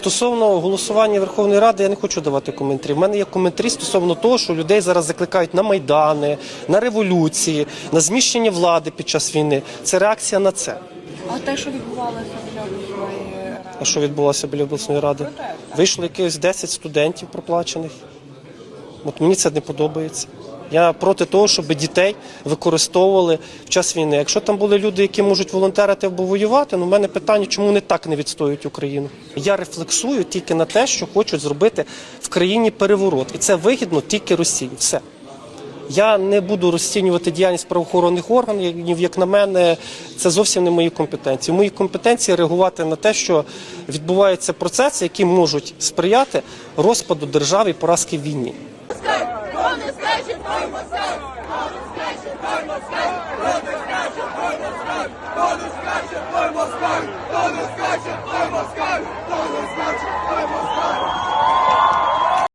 Стосовно голосування Верховної Ради, я не хочу давати коментарі. У мене є коментарі стосовно того, що людей зараз закликають на майдани, на революції, на зміщення влади під час війни. Це реакція на це. А те, що відбувалося біля обласної ради? А що відбулося біля обласної ради? Вийшло якихось 10 студентів проплачених. От мені це не подобається. Я проти того, щоб дітей використовували в час війни. Якщо там були люди, які можуть волонтерити або воювати, ну в мене питання, чому вони так не відстоюють Україну. Я рефлексую тільки на те, що хочуть зробити в країні переворот, і це вигідно тільки Росії. Все. Я не буду розцінювати діяльність правоохоронних органів. Як на мене, це зовсім не мої компетенції. Мої компетенції реагувати на те, що відбуваються процеси, які можуть сприяти розпаду держави і поразки в війні. Todos caixa, foi Moscou! Todos caixa, foi Moscou!